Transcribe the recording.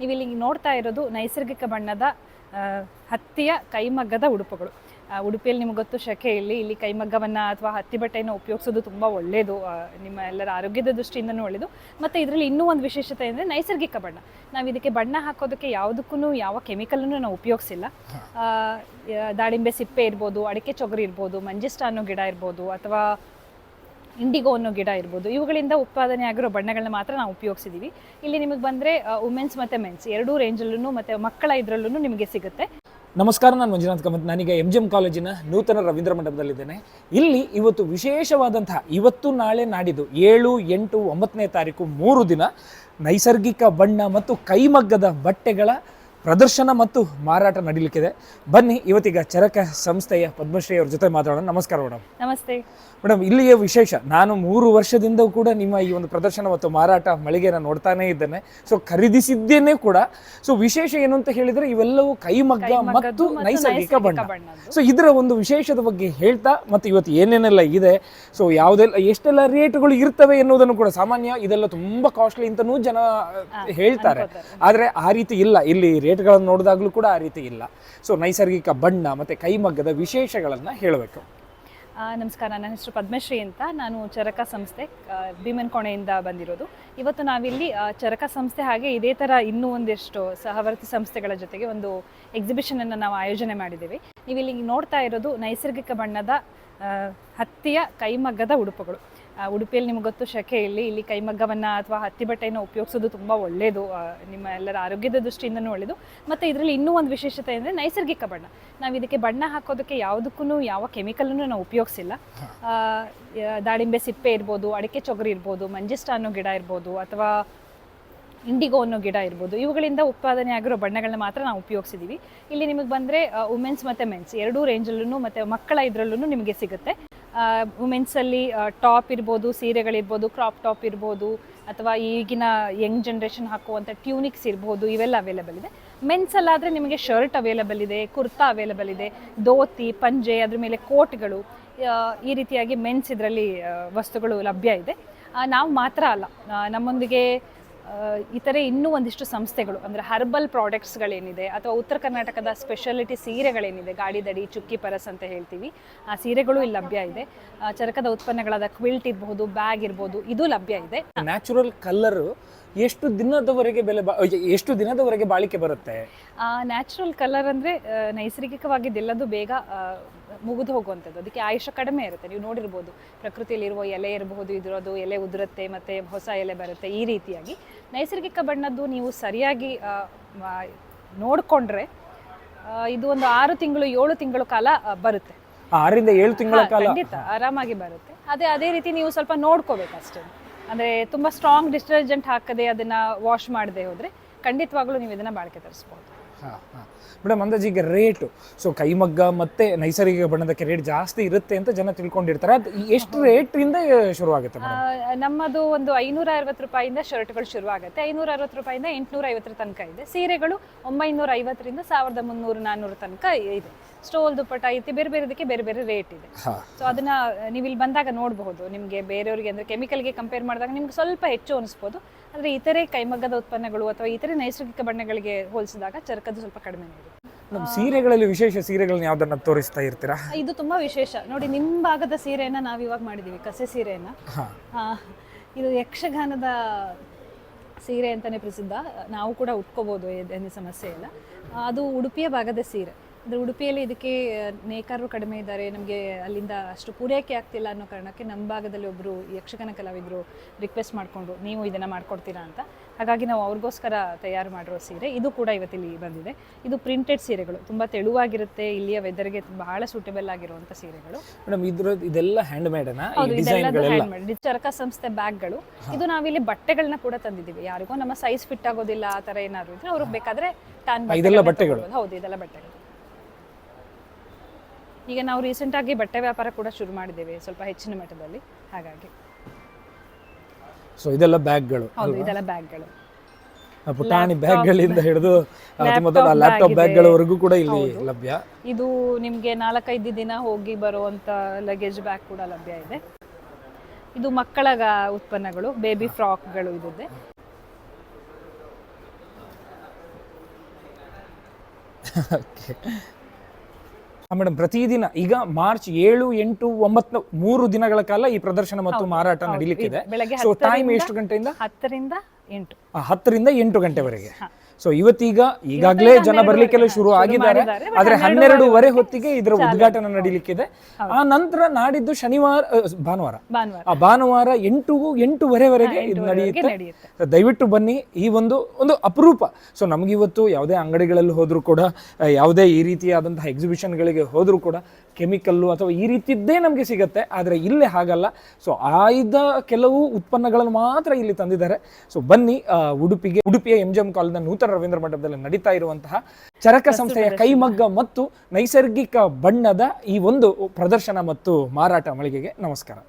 ನೀವು ಇಲ್ಲಿ ನೋಡ್ತಾ ಇರೋದು ನೈಸರ್ಗಿಕ ಬಣ್ಣದ ಹತ್ತಿಯ ಕೈಮಗ್ಗದ ಉಡುಪುಗಳು. ಉಡುಪಿಯಲ್ಲಿ ನಿಮ್ಗೆ ಗೊತ್ತು, ಶೆಕೆ ಇಲ್ಲಿ ಇಲ್ಲಿ ಕೈಮಗ್ಗವನ್ನು ಅಥವಾ ಹತ್ತಿ ಬಟ್ಟೆಯನ್ನು ಉಪಯೋಗಿಸೋದು ತುಂಬ ಒಳ್ಳೆಯದು ನಿಮ್ಮ ಎಲ್ಲರ ಆರೋಗ್ಯದ ದೃಷ್ಟಿಯಿಂದನೂ ಒಳ್ಳೆಯದು ಮತ್ತು ಇದರಲ್ಲಿ ಇನ್ನೂ ಒಂದು ವಿಶೇಷತೆ ಅಂದರೆ ನೈಸರ್ಗಿಕ ಬಣ್ಣ. ನಾವು ಇದಕ್ಕೆ ಬಣ್ಣ ಹಾಕೋದಕ್ಕೆ ಯಾವುದಕ್ಕೂ ಯಾವ ಕೆಮಿಕಲನ್ನು ನಾವು ಉಪಯೋಗಿಸಿಲ್ಲ. ದಾಳಿಂಬೆ ಸಿಪ್ಪೆ ಇರ್ಬೋದು, ಅಡಿಕೆ ಚೊಗರಿ ಇರ್ಬೋದು ಅನ್ನೋ ಗಿಡ ಇರ್ಬೋದು, ಅಥವಾ ಇಂಡಿಗೋ ಅನ್ನೋ ಗಿಡ ಇರ್ಬೋದು. ಇವುಗಳಿಂದ ಉತ್ಪಾದನೆ ಆಗಿರೋ ಬಣ್ಣಗಳನ್ನ ಮಾತ್ರ ನಾವು ಉಪಯೋಗಿಸಿದ್ದೀವಿ ಇಲ್ಲಿ ನಿಮಗೆ ಬಂದರೆ ವುಮೆನ್ಸ್ ಮತ್ತು ಮೆನ್ಸ್ ಎರಡೂ ರೇಂಜಲ್ಲೂ ಮತ್ತು ಮಕ್ಕಳ ಇದರಲ್ಲೂ ನಿಮಗೆ ಸಿಗುತ್ತೆ. ನಮಸ್ಕಾರ, ನಾನು ಮಂಜುನಾಥ್ ಕಾಮತ್. ನಾನೀಗ ಎಂ ಜಿ ಎಂ ಕಾಲೇಜಿನ ನೂತನ ರವೀಂದ್ರ ಮಂಟಪದಲ್ಲಿದ್ದೇನೆ ಇಲ್ಲಿ ಇವತ್ತು ವಿಶೇಷವಾದಂತಹ ಇವತ್ತು ನಾಳೆ ನಾಡಿದ್ದು ಏಳು, ಎಂಟು, ಒಂಬತ್ತನೇ ತಾರೀಕು ಮೂರು ದಿನ ನೈಸರ್ಗಿಕ ಬಣ್ಣ ಮತ್ತು ಕೈಮಗ್ಗದ ಬಟ್ಟೆಗಳ ಪ್ರದರ್ಶನ ಮತ್ತು ಮಾರಾಟ ನಡೀಲಿಕ್ಕಿದೆ. ಬನ್ನಿ ಇವತ್ತೀಗ ಚರಕ ಸಂಸ್ಥೆಯ ಪದ್ಮಶ್ರೀ ಅವ್ರ ಜೊತೆ ಮಾತಾಡೋಣ. ನಮಸ್ಕಾರ ಮೇಡಮ್. ನಮಸ್ತೆ. ಮೇಡಮ್ ಇಲ್ಲಿಯ ವಿಶೇಷ ನಾನು ಮೂರು ವರ್ಷದಿಂದ ಕೂಡ ನಿಮ್ಮ ಈ ಒಂದು ಪ್ರದರ್ಶನ ಮತ್ತು ಮಾರಾಟ ಮಳಿಗೆನ ನೋಡ್ತಾನೆ ಇದ್ದೇನೆ. ಸೊ ಖರೀದಿಸಿದ್ದೇನೆ ಕೂಡ. ಸೊ ವಿಶೇಷ ಏನು ಅಂತ ಹೇಳಿದ್ರೆ ಇವೆಲ್ಲವೂ ಕೈಮಗ್ಗ ಮತ್ತು ನೈಸರ್ಗಿಕ ಬಣ್ಣ. ಸೊ ಇದರ ಒಂದು ವಿಶೇಷದ ಬಗ್ಗೆ ಹೇಳ್ತಾ ಮತ್ತು ಇವತ್ತು ಏನೇನೆಲ್ಲ ಇದೆ? ಸೊ ಯಾವುದೆಲ್ಲ ಎಷ್ಟೆಲ್ಲ ರೇಟ್ಗಳು ಇರ್ತವೆ ಎನ್ನುವುದನ್ನು ಕೂಡ ಸಾಮಾನ್ಯ ಇದೆಲ್ಲ ತುಂಬಾ ಕಾಸ್ಟ್ಲಿ ಅಂತನೂ ಜನ ಹೇಳ್ತಾರೆ. ಆದರೆ ಆ ರೀತಿ ಇಲ್ಲ. ಇಲ್ಲಿ ರೇಟ್ಗಳನ್ನು ನೋಡಿದಾಗಲೂ ಕೂಡ ಆ ರೀತಿ ಇಲ್ಲ. ಸೊ ನೈಸರ್ಗಿಕ ಬಣ್ಣ ಮತ್ತು ಕೈಮಗ್ಗದ ವಿಶೇಷಗಳನ್ನು ಹೇಳಬೇಕು. ನಮಸ್ಕಾರ. ನನ್ನ ಹೆಸರು ಪದ್ಮಶ್ರೀ ಅಂತ. ನಾನು ಚರಕ ಸಂಸ್ಥೆ ಭೀಮನ್ ಭೀಮನ್ಕೋಣೆಯಿಂದ ಬಂದಿರೋದು. ಇವತ್ತು ನಾವಿಲ್ಲಿ ಚರಕ ಸಂಸ್ಥೆ ಹಾಗೆ ಇದೇ ಥರ ಇನ್ನೂ ಒಂದಿಷ್ಟು ಸಹವರ್ತಿ ಸಂಸ್ಥೆಗಳ ಜೊತೆಗೆ ಒಂದು ಎಕ್ಸಿಬಿಷನನ್ನು ನಾವು ಆಯೋಜನೆ ಮಾಡಿದ್ದೀವಿ. ನೀವು ಇಲ್ಲಿ ನೋಡ್ತಾ ಇರೋದು ನೈಸರ್ಗಿಕ ಬಣ್ಣದ ಹತ್ತಿಯ ಕೈಮಗ್ಗದ ಉಡುಪುಗಳು. ಉಡುಪಿಯಲ್ಲಿ ನಿಮ್ಗೆ ಗೊತ್ತು, ಶೆಕೆ ಇಲ್ಲಿ ಇಲ್ಲಿ ಕೈಮಗ್ಗವನ್ನು ಅಥವಾ ಹತ್ತಿ ಬಟ್ಟೆಯನ್ನು ಉಪಯೋಗಿಸೋದು ತುಂಬ ಒಳ್ಳೆಯದು ನಿಮ್ಮ ಎಲ್ಲರ ಆರೋಗ್ಯದ ದೃಷ್ಟಿಯಿಂದನೂ ಒಳ್ಳೆಯದು ಮತ್ತು ಇದರಲ್ಲಿ ಇನ್ನೂ ಒಂದು ವಿಶೇಷತೆ ಅಂದರೆ ನೈಸರ್ಗಿಕ ಬಣ್ಣ. ನಾವು ಇದಕ್ಕೆ ಬಣ್ಣ ಹಾಕೋದಕ್ಕೆ ಯಾವುದಕ್ಕೂ ಯಾವ ಕೆಮಿಕಲನ್ನು ನಾವು ಉಪಯೋಗಿಸಿಲ್ಲ. ದಾಳಿಂಬೆ ಸಿಪ್ಪೆ ಇರ್ಬೋದು, ಅಡಿಕೆ ಚೊಗರಿ ಇರ್ಬೋದು ಮಂಜಿಷ್ಟ ಅನ್ನೋ ಗಿಡ ಇರ್ಬೋದು, ಅಥವಾ ಇಂಡಿಗೋ ಅನ್ನೋ ಗಿಡ ಇರ್ಬೋದು, ಇವುಗಳಿಂದ ಉತ್ಪಾದನೆ ಆಗಿರೋ ಬಣ್ಣಗಳನ್ನ ಮಾತ್ರ ನಾವು ಉಪಯೋಗಿಸಿದ್ದೀವಿ ಇಲ್ಲಿ ನಿಮಗೆ ಬಂದರೆ ವುಮೆನ್ಸ್ ಮತ್ತು ಮೆನ್ಸ್ ಎರಡೂ ರೇಂಜಲ್ಲೂ ಮತ್ತು ಮಕ್ಕಳ ಇದರಲ್ಲೂ ನಿಮಗೆ ಸಿಗುತ್ತೆ. ವುಮೆನ್ಸಲ್ಲಿ ಟಾಪ್ ಇರ್ಬೋದು, ಸೀರೆಗಳಿರ್ಬೋದು ಕ್ರಾಪ್ ಟಾಪ್ ಇರ್ಬೋದು, ಅಥವಾ ಈಗಿನ ಯಂಗ್ ಜನ್ರೇಷನ್ ಹಾಕುವಂಥ ಟ್ಯೂನಿಕ್ಸ್ ಇರ್ಬೋದು, ಇವೆಲ್ಲ ಅವೈಲೇಬಲ್ ಇದೆ. ಮೆನ್ಸಲ್ಲಾದರೆ ನಿಮಗೆ ಶರ್ಟ್ ಅವೈಲಬಲ್ ಇದೆ, ಕುರ್ತಾ ಅವೈಲಬಲ್ ಇದೆ, ಧೋತಿ, ಪಂಜೆ, ಅದ್ರ ಮೇಲೆ ಕೋಟ್ಗಳು ಈ ರೀತಿಯಾಗಿ ಮೆನ್ಸ್ ಇದರಲ್ಲಿ ವಸ್ತುಗಳು ಲಭ್ಯ ಇದೆ. ನಾವು ಮಾತ್ರ ಅಲ್ಲ ನಮ್ಮೊಂದಿಗೆ ಇತರೆ ಇನ್ನೂ ಒಂದಿಷ್ಟು ಸಂಸ್ಥೆಗಳು ಅಂದರೆ ಹರ್ಬಲ್ ಪ್ರಾಡಕ್ಟ್ಸ್ಗಳೇನಿದೆ ಅಥವಾ ಉತ್ತರ ಕರ್ನಾಟಕದ ಸ್ಪೆಷಾಲಿಟಿ ಸೀರೆಗಳೇನಿದೆ ಗಾಡಿ ದಡಿ ಚುಕ್ಕಿ ಪರಸ್ ಅಂತ ಹೇಳ್ತೀವಿ ಆ ಸೀರೆಗಳು ಇಲ್ಲಿ ಲಭ್ಯ ಇದೆ. ಚರಕದ ಉತ್ಪನ್ನಗಳಾದ ಕ್ವಿಲ್ಟ್ ಇರಬಹುದು ಬ್ಯಾಗ್ ಇರ್ಬೋದು ಇದು ಲಭ್ಯ ಇದೆ. ನ್ಯಾಚುರಲ್ ಕಲರ್ ಎಷ್ಟು ದಿನದವರೆಗೆ ಬೆಲೆ ಎಷ್ಟು ದಿನದವರೆಗೆ ಬಾಳಿಕೆ ಬರುತ್ತೆ? ನ್ಯಾಚುರಲ್ ಕಲರ್ ಅಂದರೆ ನೈಸರ್ಗಿಕವಾಗಿದ್ದೆಲ್ಲದು ಬೇಗ ಮುಗಿದು ಹೋಗುವಂಥದ್ದು. ಅದಕ್ಕೆ ಆಯುಷ ಕಡಿಮೆ ಇರುತ್ತೆ. ನೀವು ನೋಡಿರ್ಬೋದು ಪ್ರಕೃತಿಯಲ್ಲಿರುವ ಎಲೆ ಇರಬಹುದು ಇದಿರೋದು ಎಲೆ ಉದುರುತ್ತೆ ಮತ್ತು ಹೊಸ ಎಲೆ ಬರುತ್ತೆ ಈ ರೀತಿಯಾಗಿ. ನೈಸರ್ಗಿಕ ಬಣ್ಣದ್ದು ನೀವು ಸರಿಯಾಗಿ ನೋಡಿಕೊಂಡ್ರೆ ಇದು ಒಂದು ಆರು ತಿಂಗಳು ಏಳು ತಿಂಗಳು ಕಾಲ ಬರುತ್ತೆ. ಆರರಿಂದ ಏಳು ತಿಂಗಳ ಕಾಲ. ಖಂಡಿತ. ಆರಾಮಾಗಿ ಬರುತ್ತೆ. ಅದೇ ಅದೇ ರೀತಿ ನೀವು ಸ್ವಲ್ಪ ನೋಡ್ಕೋಬೇಕು ಅಷ್ಟೇ. ಅಂದರೆ ತುಂಬ ಸ್ಟ್ರಾಂಗ್ ಡಿಟರ್ಜೆಂಟ್ ಹಾಕದೆ ಅದನ್ನ ವಾಶ್ ಮಾಡದೆ ಹೋದರೆ ಖಂಡಿತವಾಗ್ಲೂ ನೀವು ಇದನ್ನು ಬಾಳಿಕೆ ತರಿಸ್ಬೋದು. ಮೇಡಮ್ ಅಂದಾಜು ಈಗ ರೇಟು ಸೊ ಕೈಮಗ್ಗ ಮತ್ತೆ ನೈಸರ್ಗಿಕ ಬಣ್ಣದಕ್ಕೆ ರೇಟ್ ಜಾಸ್ತಿ ಇರುತ್ತೆ ಅಂತ ಜನ ತಿಳ್ಕೊಂಡಿರ್ತಾರೆ. ಅದು ಎಷ್ಟು ರೇಟ್ರಿಂದ ಶುರು ಆಗುತ್ತೆ ಆ, ನಮ್ಮದು ಒಂದು ಐನೂರ ಅರವತ್ತು ರೂಪಾಯಿಂದ ಶರ್ಟ್ಗಳು ಶುರುವಾಗುತ್ತೆ. ಐನೂರ ಅರವತ್ತು ರೂಪಾಯಿಂದ ಎಂಟುನೂರ ಐವತ್ತರ ತನಕ ಇದೆ. ಸೀರೆಗಳು ಒಂಬೈನೂರ ಐವತ್ತರಿಂದ ಸಾವಿರದ ಮುನ್ನೂರು ನಾನ್ನೂರ ತನಕ ಇದೆ. ಸ್ಟೋಲ್ ದುಪ್ಪಟ ಐತಿ ಬೇರೆ ಬೇರೆದಕ್ಕೆ ಬೇರೆ ಬೇರೆ ರೇಟ್ ಇದೆ. ಹಾ. ಸೊ ಅದನ್ನ ನೀವು ಇಲ್ಲಿ ಬಂದಾಗ ನೋಡಬಹುದು. ನಿಮಗೆ ಬೇರೆಯವರಿಗೆ ಅಂದ್ರೆ ಕೆಮಿಕಲ್ಗೆ ಕಂಪೇರ್ ಮಾಡಿದಾಗ ನಿಮ್ಗೆ ಸ್ವಲ್ಪ ಹೆಚ್ಚು ಅನಿಸ್ಬೋದು. ಆದರೆ ಇತರೆ ಕೈಮಗ್ಗದ ಉತ್ಪನ್ನಗಳು ಅಥವಾ ಇತರೆ ನೈಸರ್ಗಿಕ ಬಣ್ಣಗಳಿಗೆ ಹೋಲಿಸಿದಾಗ ಚರಕದ್ದು ಸ್ವಲ್ಪ ಕಡಿಮೆ ಇದೆ ನಮ್ಮ ಸೀರೆಗಳಲ್ಲಿ ವಿಶೇಷ ಸೀರೆಗಳನ್ನ ಯಾವ್ದನ್ನ ತೋರಿಸ್ತಾ ಇರ್ತೀರಾ? ಇದು ತುಂಬಾ ವಿಶೇಷ. ನೋಡಿ ನಿಮ್ಮ ಭಾಗದ ಸೀರೆಯನ್ನ ನಾವು ಇವಾಗ ಮಾಡಿದೀವಿ ಕಸೆ ಸೀರೆಯನ್ನ. ಆ, ಇದು ಯಕ್ಷಗಾನದ ಸೀರೆ ಅಂತಾನೆ ಪ್ರಸಿದ್ಧ. ನಾವು ಕೂಡ ಉಟ್ಕೋಬಹುದು ಏನು ಸಮಸ್ಯೆ ಇಲ್ಲ. ಆ, ಅದು ಉಡುಪಿಯ ಭಾಗದ ಸೀರೆ. ಅಂದರೆ ಉಡುಪಿಯಲ್ಲಿ ಇದಕ್ಕೆ ನೇಕಾರರು ಕಡಿಮೆ ಇದ್ದಾರೆ ನಮಗೆ ಅಲ್ಲಿಂದ ಅಷ್ಟು ಪೂರೈಕೆ ಆಗ್ತಿಲ್ಲ ಅನ್ನೋ ಕಾರಣಕ್ಕೆ ನಮ್ಮ ಭಾಗದಲ್ಲಿ ಒಬ್ಬರು ಯಕ್ಷಗಾನ ಕಲಾವಿದರು ರಿಕ್ವೆಸ್ಟ್ ಮಾಡಿಕೊಂಡ್ರು ನೀವು ಇದನ್ನು ಮಾಡ್ಕೊಡ್ತೀರಾ ಅಂತ. ಹಾಗಾಗಿ ನಾವು ಅವ್ರಿಗೋಸ್ಕರ ತಯಾರು ಮಾಡಿರೋ ಸೀರೆ ಇದು ಕೂಡ ಇವತ್ತಿಲ್ಲಿ ಬಂದಿದೆ. ಇದು ಪ್ರಿಂಟೆಡ್ ಸೀರೆಗಳು ತುಂಬ ತೆಳುವಾಗಿರುತ್ತೆ ಇಲ್ಲಿಯ ವೆದರ್ಗೆ ಬಹಳ ಸೂಟೇಬಲ್ ಆಗಿರುವಂಥ ಸೀರೆಗಳು. ಮೇಡಮ್ ಇದ್ರ ಇದೆಲ್ಲ ಹ್ಯಾಂಡ್ ಮೇಡನಾ ಚರಕ ಸಂಸ್ಥೆ ಬ್ಯಾಗ್ಗಳು. ಇದು ನಾವಿಲ್ಲಿ ಬಟ್ಟೆಗಳನ್ನ ಕೂಡ ತಂದಿದ್ದೀವಿ. ಯಾರಿಗೋ ನಮ್ಮ ಸೈಜ್ ಫಿಟ್ ಆಗೋದಿಲ್ಲ ಆ ಥರ ಏನಾದ್ರು ಇದ್ರೆ ಅವ್ರಿಗೆ ಬೇಕಾದ್ರೆ ಟಾನ್ ಇದೆಲ್ಲ ಬಟ್ಟೆಗಳು? ಹೌದು ಇದೆಲ್ಲ ಬಟ್ಟೆಗಳು. ಈಗ ನಾವು ರೀಸೆಂಟ್ ಆಗಿ ಬಟ್ಟೆ ವ್ಯಾಪಾರ ಕೂಡ ಶುರು ಮಾಡಿದ್ದೇವೆ ಸ್ವಲ್ಪ ಹೆಚ್ಚಿನ ಮಟ್ಟದಲ್ಲಿ. ಹಾಗಾಗಿ. ಸೊ ಇದೆಲ್ಲ ಬ್ಯಾಗ್ಗಳು ಹೌದು ಇದೆಲ್ಲ ಬ್ಯಾಗ್ಗಳು. ಪುಟಾಣಿ ಬ್ಯಾಗ್ಗಳಿಂದ ಹಿಡಿದು ಲ್ಯಾಪ್ಟಾಪ್. ಬ್ಯಾಗ್ಗಳವರೆಗೂ ಕೂಡ ಇಲ್ಲಿ ಲಭ್ಯ. ಇದು ನಿಮಗೆ ನಾಲ್ಕೈದು ದಿನ ಹೋಗಿ ಬರುವಂತ ಲಗೇಜ್ ಬ್ಯಾಗ್ ಕೂಡ ಲಭ್ಯ ಇದೆ. ಇದು ಮಕ್ಕಳ ಉತ್ಪನ್ನಗಳು ಬೇಬಿ ಫ್ರಾಕ್ಗಳು ಇದೆ ಓಕೆ ಮೇಡಮ್ ಪ್ರತಿದಿನ ಈಗ ಮಾರ್ಚ್ ಏಳು ಎಂಟು ಒಂಬತ್ತು ಮೂರು ದಿನಗಳ ಕಾಲ ಈ ಪ್ರದರ್ಶನ ಮತ್ತು ಮಾರಾಟ ನಡೀಲಿಕ್ಕಿದೆ. ಸೊ ಟೈಮ್ ಎಷ್ಟು ಗಂಟೆಯಿಂದ? ಹತ್ತರಿಂದ ಎಂಟು. ಹತ್ತರಿಂದ ಎಂಟು ಗಂಟೆವರೆಗೆ. ಸೊ ಇವತ್ತೀಗ ಈಗಾಗಲೇ ಜನ ಬರ್ಲಿಕ್ಕೆಲ್ಲ ಶುರು ಆಗಿದ್ದಾರೆ. ಆದ್ರೆ ಹನ್ನೆರಡು ಹನ್ನೆರಡುವರೆ ಹೊತ್ತಿಗೆ ಇದರ. ಉದ್ಘಾಟನೆ ನಡೀಲಿಕ್ಕಿದೆ. ಆ ನಂತರ ನಾಡಿದ್ದು ಶನಿವಾರ ಭಾನುವಾರ. ಆ ಭಾನುವಾರ ಎಂಟು ಎಂಟೂವರೆವರೆಗೆ ಇದು ನಡೆಯುತ್ತೆ. ದಯವಿಟ್ಟು ಬನ್ನಿ. ಈ ಒಂದು ಒಂದು ಅಪರೂಪ. ಸೊ ನಮಗಿವತ್ತು ಯಾವುದೇ ಅಂಗಡಿಗಳಲ್ಲಿ ಹೋದರೂ ಕೂಡ ಯಾವುದೇ ಈ ರೀತಿಯಾದಂತಹ ಎಕ್ಸಿಬಿಷನ್ಗಳಿಗೆ ಹೋದರೂ ಕೂಡ ಕೆಮಿಕಲ್ಲು ಅಥವಾ ಈ ರೀತಿದ್ದೇ ನಮಗೆ ಸಿಗುತ್ತೆ. ಆದರೆ ಇಲ್ಲಿ ಹಾಗಲ್ಲ. ಸೊ ಆಯ್ದ ಕೆಲವು ಉತ್ಪನ್ನಗಳನ್ನು ಮಾತ್ರ ಇಲ್ಲಿ ತಂದಿದ್ದಾರೆ. ಸೊ ಬನ್ನಿ ಉಡುಪಿಗೆ ಉಡುಪಿಯ ಎಂ ಜಿ ಎಂ ನೂತನ ರವೀಂದ್ರ ಮಂಟಪದಲ್ಲಿ ನಡೀತಾ ಇರುವಂತಹ ಚರಕ ಸಂಸ್ಥೆಯ ಕೈಮಗ್ಗ ಮತ್ತು ನೈಸರ್ಗಿಕ ಬಣ್ಣದ ಈ ಒಂದು ಪ್ರದರ್ಶನ ಮತ್ತು ಮಾರಾಟ ಮಳಿಗೆಗೆ ನಮಸ್ಕಾರ.